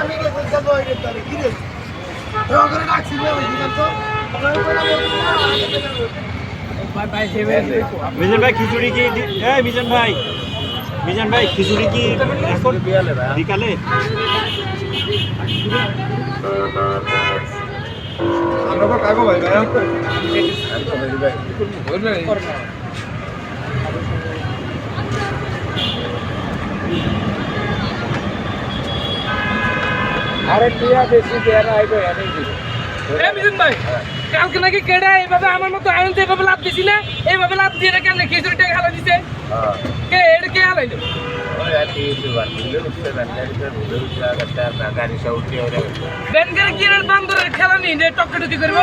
আমি ওই তারে কি রে? রগরে ডাকছি না ওই দিন তো। ভাই ভাই মিজান ভাই খিচুড়ি কি এই মিজান ভাই। মিজান ভাই খিচুড়ি কি এখন? বিকালে আমরা কাগো ভাই ভাই আরে টিয়া বেশি দেয়া না আইবো এনে দিবে এ মিথুন ভাই কালকে নাকি কেডা এইভাবে আমার মতো আয়ন এইভাবে লাভ দিছি না এইভাবে লাভ দিয়ে কেন খিচুড়ি টাকা হালা দিছে? কে এটা কে হালাইলো? ব্যাংকের কি এর বান্দরের খেলা নেই যে টক্কা টুকি করব?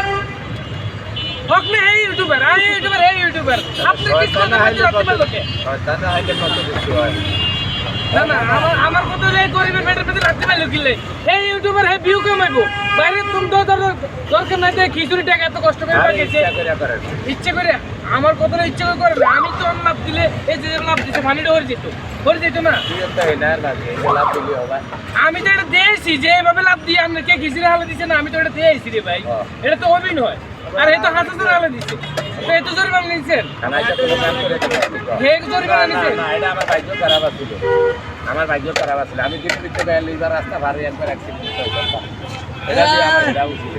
হক না এই ইউটিউবার আমি ইউটিউবার এই ইউটিউবার। আপনি কি কথা বলতে রাখতে পারল কে? না না আমার আমার কথা হলো এই গরিবের পেটের পেটে রাখতে পারল কিলে এই ইউটিউবার হে ভিউ কামাইবো বাইরে তুমি তো দরকার নাই যে খিচুড়ি টাকা এত কষ্ট করে পাঠিয়েছে। ইচ্ছে করে আমার কথা ইচ্ছে করে করে না। আমি তো লাভ দিলে এই যে লাভ দিছে ফানিটা হয়ে যেত। হয়ে যেত না? আমি তো এটা দিয়েছি যে এভাবে লাভ দিয়ে কে খিচুড়ি হালে দিচ্ছে না আমি তো এটা দিয়েছি রে ভাই। এটা তো অভিনয়। আর এই তো হাতে হাজার আলো দিচ্ছে তো এই তো জরিমানা নিচ্ছেন জরিমানা নিচ্ছেন আমার ভাগ্য খারাপ আছিল। আমি দিতে এবার রাস্তা ভারী একবার অ্যাক্সিডেন্ট এটা আমার এটা উচিত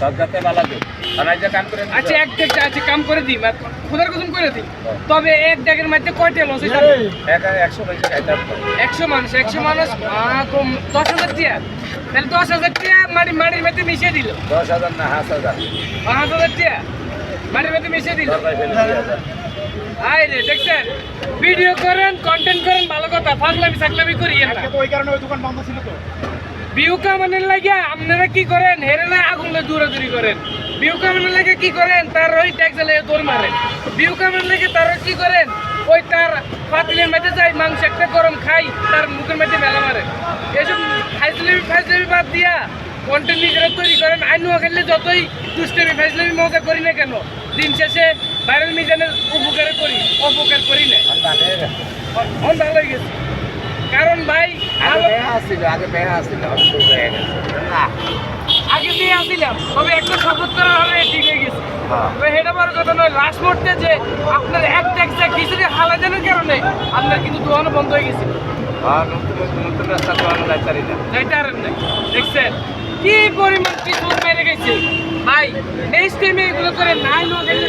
সব ভালো দিই থানায় যে কাম করে আচ্ছা এক আছে কাম করে দিই খুদার কসম করে দিই। তবে এক ডেকের মধ্যে কয়টা লস একশো মানুষ একশো মানুষ দশ হাজার টিয়া। তাহলে দশ হাজার টিয়া মাটি মাটির মধ্যে মিশিয়ে দিল। দশ হাজার না হাজার হাজার। পাঁচ হাজার টিয়া মাটির মধ্যে মিশিয়ে দিল। দরকার ফেলে দুই হাজার আই রে দেখছেন? ভিডিও করেন কন্টেন্ট করেন ভালো কথা। ফাজলামি সাকলামি করি না। ওই কারণে ওই দোকান বন্ধ ছিল তো। বিউ কামানের লাগে আপনারা কি করেন? হেরে না আগুনে দৌড়াদৌড়ি করেন। বিউ কামানের লাগে কি করেন? তার ওই ট্যাক্সে লেগে দৌড় মারেন। বিউ কামানের লাগে তার কি করেন? ওই তার পাতিলের মধ্যে যাই মাংস একটা গরম খাই তার মুখের মধ্যে মেলা মারেন। এসব ফাইজলামি ফাইজলামি বাদ দিয়া কন্টেন্ট নিজেরা তৈরি করেন। আইন খেললে যতই দুষ্টামি ফাইজলামি মজা করি না কেন? দিন শেষে ভাইরাল মিজানের উপকার করি অপকার করি না। ভালো গেছে। কারণ ভাই আগে ভালো- মেয়া আগে হয়ে গেছে। না আগে দিয়ে আসছিলাম তবে একটা শপথ করা হবে ঠিক হয়ে গেছে। হ্যাঁ। তবে বড় কথা নয় লাস্ট মুহূর্তে যে আপনার এক ট্যাক্সে খিচুড়ি হালাজানের কারণে আপনার কিন্তু দোকানও বন্ধ হয়ে গেছে। আর নতুন নতুন রাস্তা তো আমরা যাইতে পারি না নাই। দেখছেন কি পরিমাণ কিছু মেরে গেছে। ভাই নেক্সট টাইমে এগুলো করে নাই লোক এলে